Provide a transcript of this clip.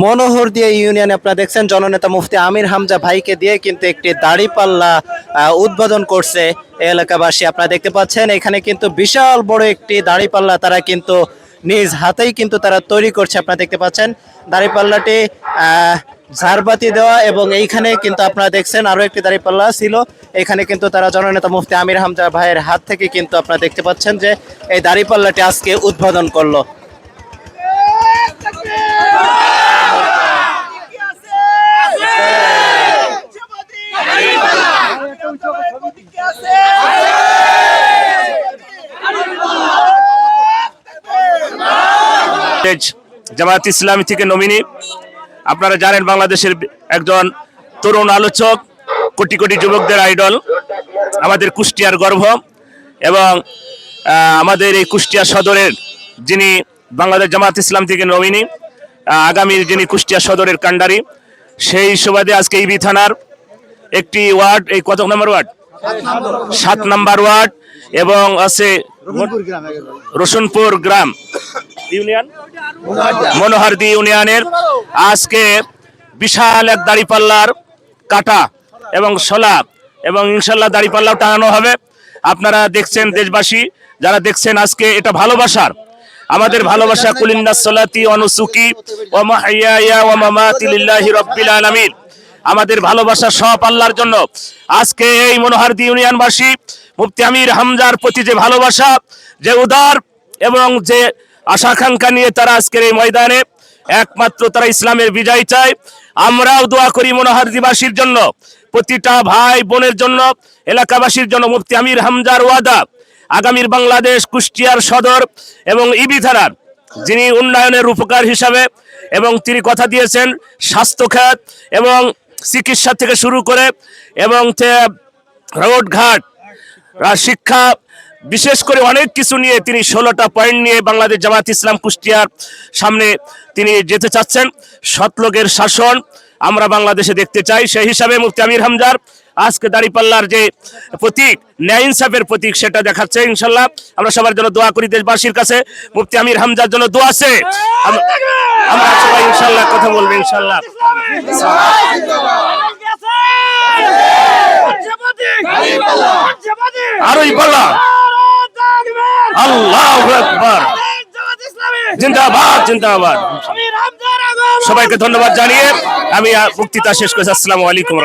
মনোহরদিয়া ইউনিয়নে, আপনারা দেখছেন জননেতা মুফতি আমির হামজা ভাইকে দিয়ে কিন্তু একটি দাড়িপাল্লা উদ্বোধন করছে এলাকাবাসী। আপনারা দেখতে পাচ্ছেন, এখানে কিন্তু বিশাল বড় একটি দাড়িপাল্লা তারা কিন্তু নিজ হাতেই কিন্তু তারা তৈরি করছে। আপনারা দেখতে পাচ্ছেন দাড়িপাল্লাটি ঝাড়বাতি দেওয়া এবং এইখানে কিন্তু আপনারা দেখছেন আরও একটি দাড়িপাল্লা ছিল। এখানে কিন্তু তারা জননেতা মুফতি আমির হামজা ভাইয়ের হাত থেকে কিন্তু আপনারা দেখতে পাচ্ছেন যে এই দাড়িপাল্লাটি আজকে উদ্বোধন করল। কলেজ জামায়াত ইসলামী থেকে নমিনি আপনারা জানেন বাংলাদেশের একজন তরুণ আলোচক কোটি কোটি যুবকদের আইডল আমাদের কুষ্টিয়ার গর্ব এবং আমাদের এই কুষ্টিয়া সদরের যিনি বাংলাদেশ জামায়াত ইসলাম থেকে নমিনি আগামীর যিনি কুষ্টিয়া সদরের কাণ্ডারি সেই সুবাদে আজকে ইবি থানার একটি ওয়ার্ড এই কত নম্বর ওয়ার্ড? সাত নম্বর ওয়ার্ড এবং আছে রসুনপুর গ্রাম। ইউনিয়ন? মনোহরদি ইউনিয়নের আজকে বিশাল এক দাড়িপাল্লার কাটা এবং শোলা এবং ইনশাল্লাহ দাড়িপাল্লাও টাঙানো হবে। আপনারা দেখছেন দেশবাসী, যারা দেখছেন আজকে এটা ভালোবাসার, আমাদের ভালোবাসা কুলিন্দাস সলাতি অনুসুকি ও ও আলামিন। আমাদের ভালোবাসা সব আল্লাহর জন্য। আজকে এই মনোহারদি ইউনিয়নবাসী, মুফতি আমির হামজার প্রতি যে ভালোবাসা, যে উদার এবং যে আশা আকাঙ্ক্ষা নিয়ে তারা আজকের এই ময়দানে একমাত্র তারা ইসলামের বিজয় চায়। আমরাও দোয়া করি মনোহারদিবাসীর জন্য, প্রতিটা ভাই বোনের জন্য, এলাকাবাসীর জন্য, মুফতি আমির হামজার ওয়াদা। আগামীর বাংলাদেশ কুষ্টিয়ার সদর এবং ইবি থানার, যিনি উন্নয়নের উপকার হিসাবে এবং তিনি কথা দিয়েছেন স্বাস্থ্য খাত এবং চিকিৎসা থেকে শুরু করে এবং রোডঘাট, শিক্ষা বিশেষ করে অনেক কিছু নিয়ে তিনি ষোলোটা পয়েন্ট নিয়ে বাংলাদেশ জামাত ইসলাম কুষ্টিয়ার সামনে তিনি যেতে চাচ্ছেন। সৎলোকের শাসন আমরা বাংলাদেশে দেখতে চাই। সেই হিসাবে মুফতি আমির হামজার আজকে দাঁড়িপাল্লার যে প্রতীক, ন্যায় ইনসাফের প্রতীক সেটা দেখাচ্ছে ইনশাল্লাহ। আমরা সবার জন্য দোয়া করি দেশবাসীর কাছে। মুফতি আমির হামজার জন্য দোয়া আছে। আমরা সবাই ইনশাল্লাহ কথা বলব ইনশাল্লাহ। জিন্দাবাদ জিন্দাবাদ সবাইকে ধন্যবাদ জানিয়ে আমি বক্তৃতা শেষ করেছি আসসালামু আলাইকুম!